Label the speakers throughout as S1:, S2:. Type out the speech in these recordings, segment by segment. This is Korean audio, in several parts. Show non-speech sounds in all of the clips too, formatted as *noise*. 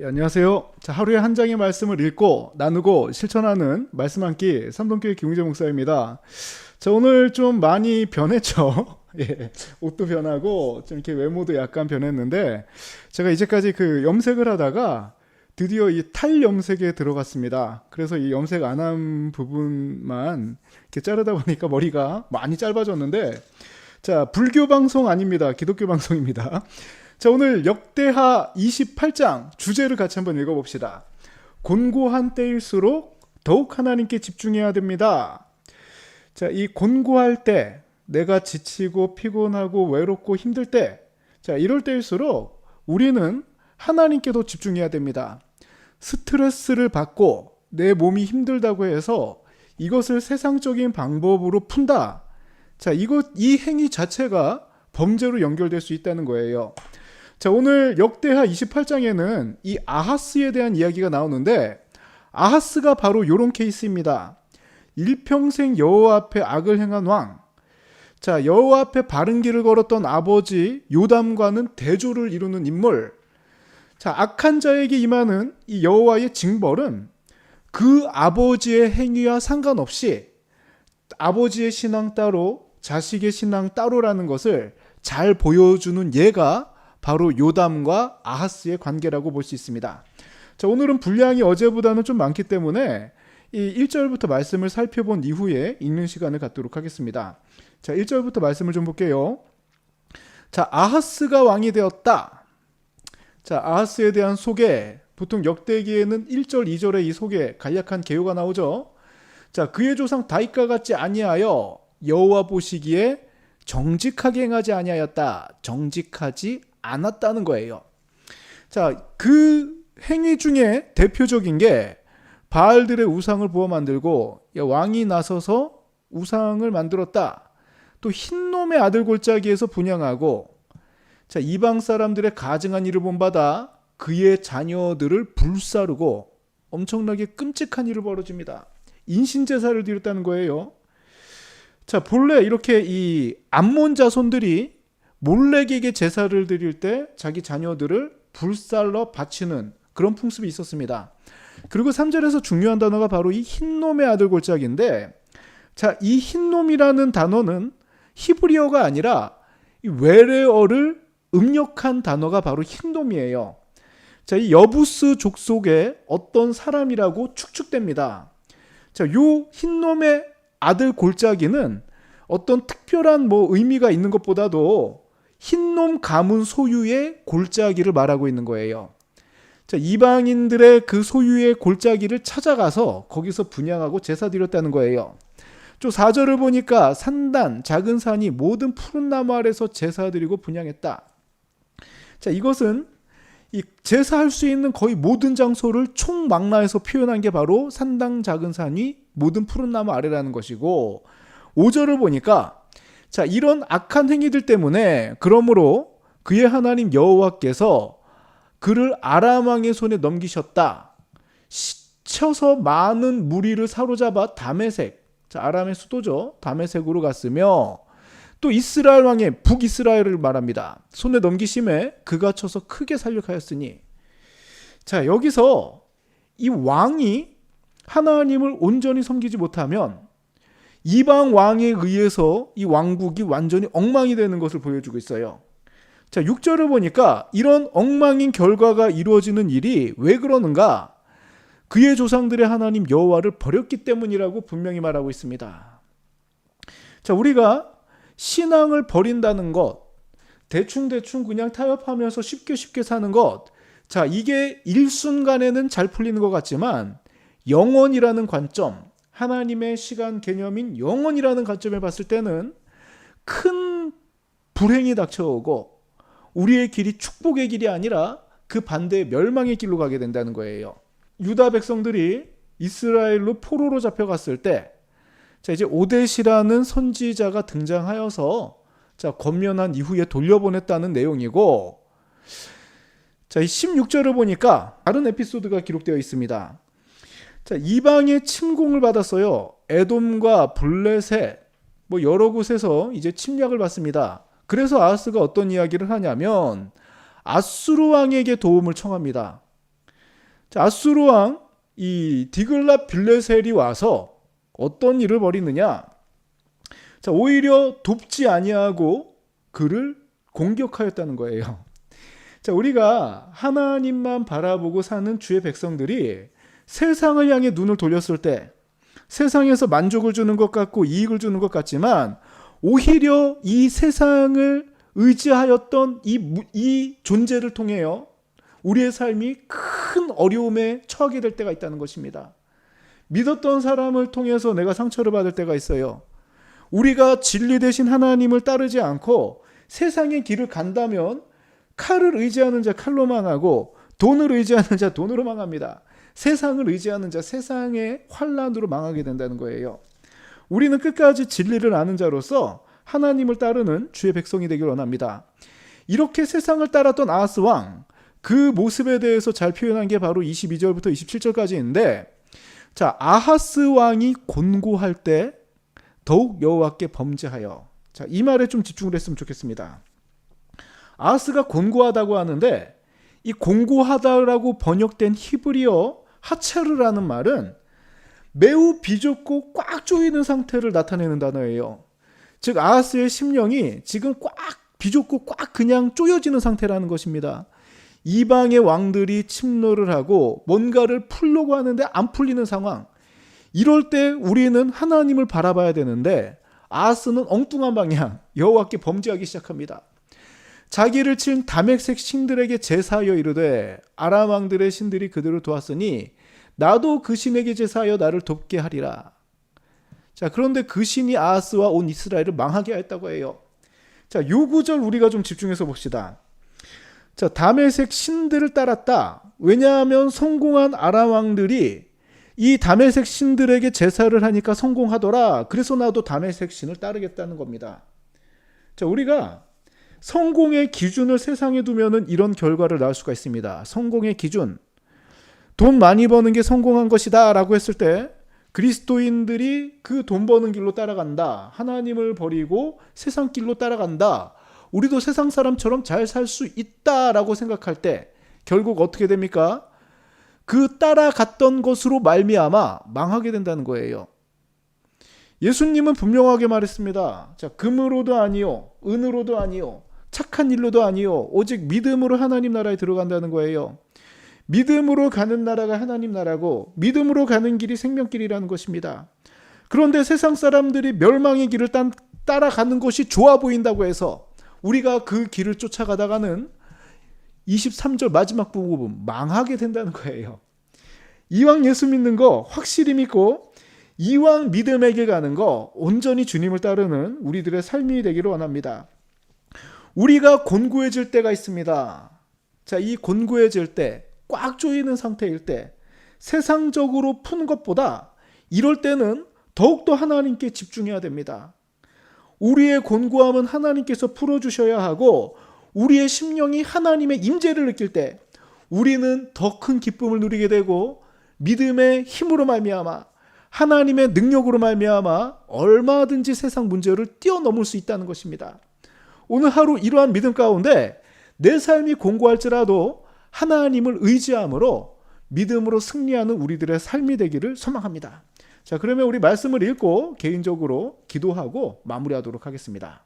S1: 예, 안녕하세요. 자, 하루에 한 장의 말씀을 읽고 나누고 실천하는 말씀 한 끼 삼동교회 김웅재 목사입니다. 자, 오늘 좀 많이 변했죠. *laughs* 예, 옷도 변하고 좀 이렇게 외모도 약간 변했는데 제가 이제까지 그 염색을 하다가 드디어 이 탈염색에 들어갔습니다. 그래서 이 염색 안 한 부분만 이렇게 자르다 보니까 머리가 많이 짧아졌는데 자, 불교 방송 아닙니다. 기독교 방송입니다. 자, 오늘 역대하 28장 주제를 같이 한번 읽어봅시다. 곤고한 때일수록 더욱 하나님께 집중해야 됩니다. 자, 이 곤고할 때, 내가 지치고 피곤하고 외롭고 힘들 때, 자, 이럴 때일수록 우리는 하나님께도 집중해야 됩니다. 스트레스를 받고 내 몸이 힘들다고 해서 이것을 세상적인 방법으로 푼다. 자, 이것, 이 행위 자체가 범죄로 연결될 수 있다는 거예요. 자, 오늘 역대하 28장에는 이 아하스에 대한 이야기가 나오는데 아하스가 바로 요런 케이스입니다. 일평생 여호와 앞에 악을 행한 왕. 자, 여호와 앞에 바른 길을 걸었던 아버지 요담과는 대조를 이루는 인물. 자, 악한 자에게 임하는 이 여호와의 징벌은 그 아버지의 행위와 상관없이 아버지의 신앙 따로 자식의 신앙 따로라는 것을 잘 보여주는 예가 바로 요담과 아하스의 관계라고 볼 수 있습니다. 자, 오늘은 분량이 어제보다는 좀 많기 때문에 이 1절부터 말씀을 살펴본 이후에 읽는 시간을 갖도록 하겠습니다. 자, 1절부터 말씀을 좀 볼게요. 자, 아하스가 왕이 되었다. 자, 아하스에 대한 소개. 보통 역대기에는 1절, 2절에 이 소개 간략한 개요가 나오죠. 자, 그의 조상 다윗과 같지 아니하여 여호와 보시기에 정직하게 행하지 아니하였다. 정직하지 않았다는 거예요. 자, 그 행위 중에 대표적인 게 바알들의 우상을 부어 만들고 왕이 나서서 우상을 만들었다. 또 흰놈의 아들 골짜기에서 분양하고 자, 이방 사람들의 가증한 일을 본받아 그의 자녀들을 불사르고 엄청나게 끔찍한 일을 벌어집니다. 인신제사를 드렸다는 거예요. 자, 본래 이렇게 이 암몬 자손들이 몰래에게 제사를 드릴 때 자기 자녀들을 불살러 바치는 그런 풍습이 있었습니다. 그리고 3절에서 중요한 단어가 바로 이 흰놈의 아들 골짜기인데 자, 이 흰놈이라는 단어는 히브리어가 아니라 이 외래어를 음력한 단어가 바로 흰놈이에요. 자, 이 여부스 족속의 어떤 사람이라고 축축됩니다. 자, 요 흰놈의 아들 골짜기는 어떤 특별한 뭐 의미가 있는 것보다도 흰놈 가문 소유의 골짜기를 말하고 있는 거예요. 자, 이방인들의 그 소유의 골짜기를 찾아가서 거기서 분양하고 제사 드렸다는 거예요. 또 4절을 보니까 산단, 작은 산이 모든 푸른 나무 아래서 제사 드리고 분양했다. 자, 이것은 이 제사할 수 있는 거의 모든 장소를 총망라해서 표현한 게 바로 산당 작은 산이 모든 푸른 나무 아래라는 것이고 5절을 보니까 자, 이런 악한 행위들 때문에 그러므로 그의 하나님 여호와께서 그를 아람 왕의 손에 넘기셨다. 시쳐서 많은 무리를 사로잡아 다메색, 자, 아람의 수도죠. 다메색으로 갔으며 또 이스라엘 왕의 북이스라엘을 말합니다. 손에 넘기심에 그가 쳐서 크게 살육하였으니 자, 여기서 이 왕이 하나님을 온전히 섬기지 못하면 이방 왕에 의해서 이 왕국이 완전히 엉망이 되는 것을 보여주고 있어요. 자, 6절을 보니까 이런 엉망인 결과가 이루어지는 일이 왜 그러는가? 그의 조상들의 하나님 여호와를 버렸기 때문이라고 분명히 말하고 있습니다. 자, 우리가 신앙을 버린다는 것, 대충대충 그냥 타협하면서 쉽게 쉽게 사는 것, 자, 이게 일순간에는 잘 풀리는 것 같지만 영원이라는 관점, 하나님의 시간 개념인 영원이라는 관점에 봤을 때는 큰 불행이 닥쳐오고 우리의 길이 축복의 길이 아니라 그 반대의 멸망의 길로 가게 된다는 거예요. 유다 백성들이 이스라엘로 포로로 잡혀갔을 때, 자, 이제 오데시라는 선지자가 등장하여서 자, 권면한 이후에 돌려보냈다는 내용이고, 자, 이 16절을 보니까 다른 에피소드가 기록되어 있습니다. 자, 이방의 침공을 받았어요. 에돔과 블레셋 뭐 여러 곳에서 이제 침략을 받습니다. 그래서 아하스가 어떤 이야기를 하냐면 아수르 왕에게 도움을 청합니다. 자, 아수르 왕 이 디글라 빌레셀이 와서 어떤 일을 벌이느냐? 자, 오히려 돕지 아니하고 그를 공격하였다는 거예요. 자, 우리가 하나님만 바라보고 사는 주의 백성들이 세상을 향해 눈을 돌렸을 때 세상에서 만족을 주는 것 같고 이익을 주는 것 같지만 오히려 이 세상을 의지하였던 이, 무- 이 존재를 통해요. 우리의 삶이 큰 어려움에 처하게 될 때가 있다는 것입니다. 믿었던 사람을 통해서 내가 상처를 받을 때가 있어요. 우리가 진리 대신 하나님을 따르지 않고 세상의 길을 간다면 칼을 의지하는 자 칼로 망하고 돈을 의지하는 자 돈으로 망합니다. 세상을 의지하는 자 세상의 환란으로 망하게 된다는 거예요. 우리는 끝까지 진리를 아는 자로서 하나님을 따르는 주의 백성이 되길 원합니다. 이렇게 세상을 따랐던 아하스 왕, 그 모습에 대해서 잘 표현한 게 바로 22절부터 27절까지인데, 자, 아하스 왕이 곤고할 때 더욱 여호와께 범죄하여. 자, 이 말에 좀 집중을 했으면 좋겠습니다. 아하스가 곤고하다고 하는데 이 곤고하다라고 번역된 히브리어 하차르라는 말은 매우 비좁고 꽉 조이는 상태를 나타내는 단어예요. 즉 아하스의 심령이 지금 꽉 비좁고 꽉 그냥 쪼여지는 상태라는 것입니다. 이방의 왕들이 침노를 하고 뭔가를 풀려고 하는데 안 풀리는 상황. 이럴 때 우리는 하나님을 바라봐야 되는데 아하스는 엉뚱한 방향 여호와께 범죄하기 시작합니다. 자기를 친 다맥색 신들에게 제사하여 이르되 아람 왕들의 신들이 그들을 도왔으니 나도 그 신에게 제사하여 나를 돕게 하리라. 자, 그런데 그 신이 아하스와 온 이스라엘을 망하게 하였다고 해요. 자, 요 구절 우리가 좀 집중해서 봅시다. 자, 다메색 신들을 따랐다. 왜냐하면 성공한 아람 왕들이 이 다메색 신들에게 제사를 하니까 성공하더라. 그래서 나도 다메색 신을 따르겠다는 겁니다. 자, 우리가 성공의 기준을 세상에 두면은 이런 결과를 낳을 수가 있습니다. 성공의 기준. 돈 많이 버는 게 성공한 것이다 라고 했을 때 그리스도인들이 그 돈 버는 길로 따라간다. 하나님을 버리고 세상 길로 따라간다. 우리도 세상 사람처럼 잘 살 수 있다 라고 생각할 때 결국 어떻게 됩니까? 그 따라갔던 것으로 말미암아 망하게 된다는 거예요. 예수님은 분명하게 말했습니다. 자, 금으로도 아니요, 은으로도 아니요, 착한 일로도 아니요, 오직 믿음으로 하나님 나라에 들어간다는 거예요. 믿음으로 가는 나라가 하나님 나라고 믿음으로 가는 길이 생명길이라는 것입니다. 그런데 세상 사람들이 멸망의 길을 딴- 따라가는 것이 좋아 보인다고 해서 우리가 그 길을 쫓아가다가는 23절 마지막 부분 망하게 된다는 거예요. 이왕 예수 믿는 거 확실히 믿고 이왕 믿음의 길 가는 거 온전히 주님을 따르는 우리들의 삶이 되기를 원합니다. 우리가 곤고해질 때가 있습니다. 자, 이 곤고해질 때, 꽉 조이는 상태일 때, 세상적으로 푸는 것보다 이럴 때는 더욱더 하나님께 집중해야 됩니다. 우리의 곤고함은 하나님께서 풀어주셔야 하고, 우리의 심령이 하나님의 임재를 느낄 때, 우리는 더 큰 기쁨을 누리게 되고, 믿음의 힘으로 말미암아 하나님의 능력으로 말미암아 얼마든지 세상 문제를 뛰어넘을 수 있다는 것입니다. 오늘 하루 이러한 믿음 가운데 내 삶이 공고할지라도 하나님을 의지함으로 믿음으로 승리하는 우리들의 삶이 되기를 소망합니다. 자, 그러면 우리 말씀을 읽고 개인적으로 기도하고 마무리하도록 하겠습니다.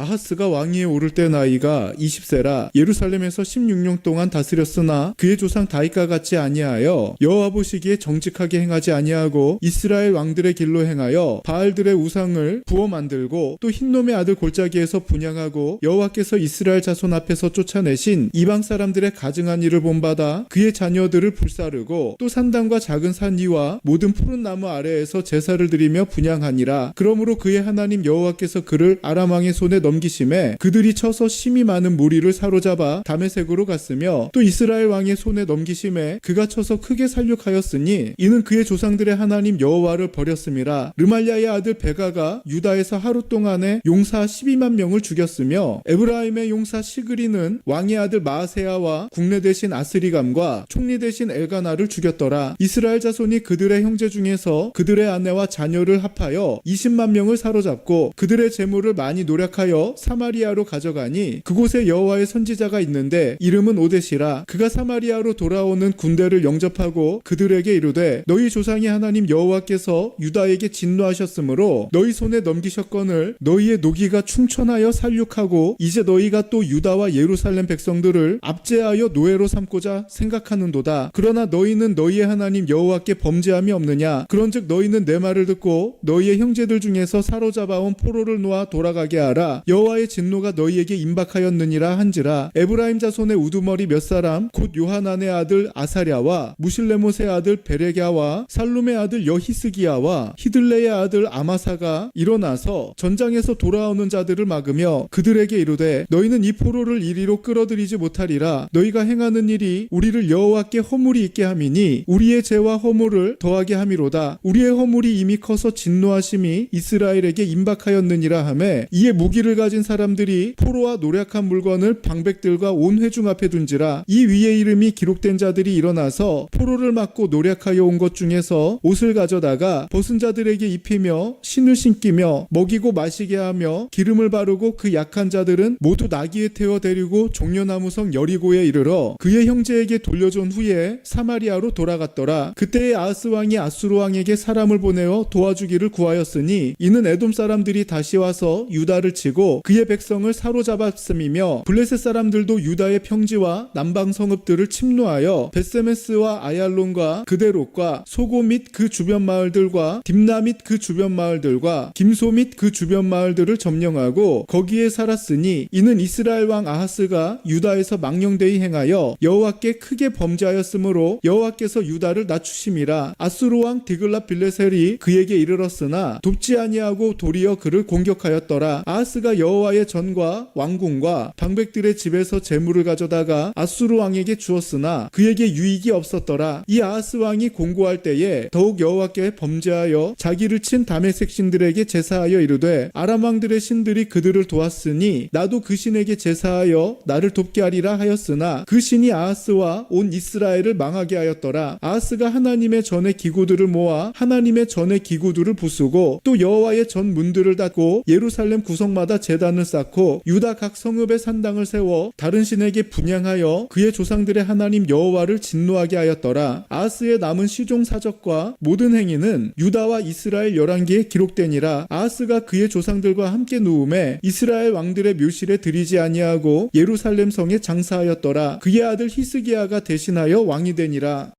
S2: 아하스가 왕위에 오를 때 나이가 20세라 예루살렘에서 16년 동안 다스렸으나 그의 조상 다윗과 같이 아니하여 여호와 보시기에 정직하게 행하지 아니하고 이스라엘 왕들의 길로 행하여 바알들의 우상을 부어 만들고 또 흰놈의 아들 골짜기에서 분양하고 여호와께서 이스라엘 자손 앞에서 쫓아내신 이방 사람들의 가증한 일을 본받아 그의 자녀들을 불사르고 또 산당과 작은 산 위와 모든 푸른 나무 아래에서 제사를 드리며 분양하니라. 그러므로 그의 하나님 여호와께서 그를 아람 왕의 손에 넘기심에 그들이 쳐서 심이 많은 무리를 사로잡아 다메색으로 갔으며 또 이스라엘 왕의 손에 넘기심에 그가 쳐서 크게 살육하였으니 이는 그의 조상들의 하나님 여호와를 버렸음이라. 르말야의 아들 베가가 유다에서 하루 동안에 용사 12만 명을 죽였으며 에브라임의 용사 시그리는 왕의 아들 마아세야와 국내 대신 아스리감과 총리 대신 엘가나를 죽였더라. 이스라엘 자손이 그들의 형제 중에서 그들의 아내와 자녀를 합하여 20만 명을 사로잡고 그들의 재물을 많이 노력하여 인도하여 사마리아로 가져가니 그곳에 여호와의 선지자가 있는데 이름은 오데시라. 그가 사마리아로 돌아오는 군대를 영접하고 그들에게 이르되 너희 조상의 하나님 여호와께서 유다에게 진노하셨으므로 너희 손에 넘기셨거늘 너희의 노기가 충천하여 살육하고 이제 너희가 또 유다와 예루살렘 백성들을 압제하여 노예로 삼고자 생각하는도다. 그러나 너희는 너희의 하나님 여호와께 범죄함이 없느냐? 그런즉 너희는 내 말을 듣고 너희의 형제들 중에서 사로잡아온 포로를 놓아 돌아가게 하라 여호와의 진노가 너희에게 임박하였느니라 한지라. 에브라임 자손의 우두머리 몇 사람? 곧 요하난의 아들 아사랴와 무실레못의 아들 베레갸와 살룸의 아들 여히스기야와 히들레의 아들 아마사가 일어나서 전장에서 돌아오는 자들을 막으며 그들에게 이르되 너희는 이 포로를 이리로 끌어들이지 못하리라. 너희가 행하는 일이 우리를 여호와께 허물이 있게 함이니 우리의 죄와 허물을 더하게 함이로다. 우리의 허물이 이미 커서 진노하심이 이스라엘에게 임박하였느니라 하매 이에 무기를 가진 사람들이 포로와 노략한 물건을 방백들과 온 회중 앞에 둔지라 이 위에 이름이 기록된 자들이 일어나서 포로를 막고 노략하여 온 것 중에서 옷을 가져다가 벗은 자들에게 입히며 신을 신기며 먹이고 마시게 하며 기름을 바르고 그 약한 자들은 모두 나귀에 태워 데리고 종려나무성 여리고에 이르러 그의 형제에게 돌려준 후에 사마리아로 돌아갔더라. 그때의 아하스 왕이 아수르 왕에게 사람을 보내어 도와주기를 구하였으니 이는 에돔 사람들이 다시 와서 유다를 치고 그의 백성을 사로잡았음이며 블레셋 사람들도 유다의 평지와 남방 성읍들을 침노하여 베세메스와 아얄론과 그데롯과 소고 및 그 주변 마을들과 딥나 및 그 주변 마을들과 김소 및 그 주변 마을들을 점령하고 거기에 살았으니 이는 이스라엘 왕 아하스가 유다에서 망령되이 행하여 여호와께 크게 범죄하였으므로 여호와께서 유다를 낮추심이라 아수르 왕 디글라 빌레셀이 그에게 이르렀으나 돕지 아니하고 도리어 그를 공격하였더라. 아하스가 여호와의 전과 왕궁과 방백들의 집에서 재물을 가져다가 아수르 왕에게 주었으나 그에게 유익이 없었더라. 이 아하스 왕이 공고할 때에 더욱 여호와께 범죄하여 자기를 친 다메섹 신들에게 제사하여 이르되 아람 왕들의 신들이 그들을 도왔으니 나도 그 신에게 제사하여 나를 돕게 하리라 하였으나 그 신이 아하스와 온 이스라엘을 망하게 하였더라. 아하스가 하나님의 전의 기구들을 모아 하나님의 전의 기구들을 부수고 또 여호와의 전 문들을 닫고 예루살렘 구성마다 제단을 쌓고 유다 각 성읍에 산당을 세워 다른 신에게 분양하여 그의 조상들의 하나님 여호와를 진노하게 하였더라. 아하스의 남은 시종 사적과 모든 행위는 유다와 이스라엘 열왕기에 기록되니라. 아하스가 그의 조상들과 함께 누움에 이스라엘 왕들의 묘실에 들이지 아니하고 예루살렘 성에 장사하였더라. 그의 아들 히스기야가 대신하여 왕이 되니라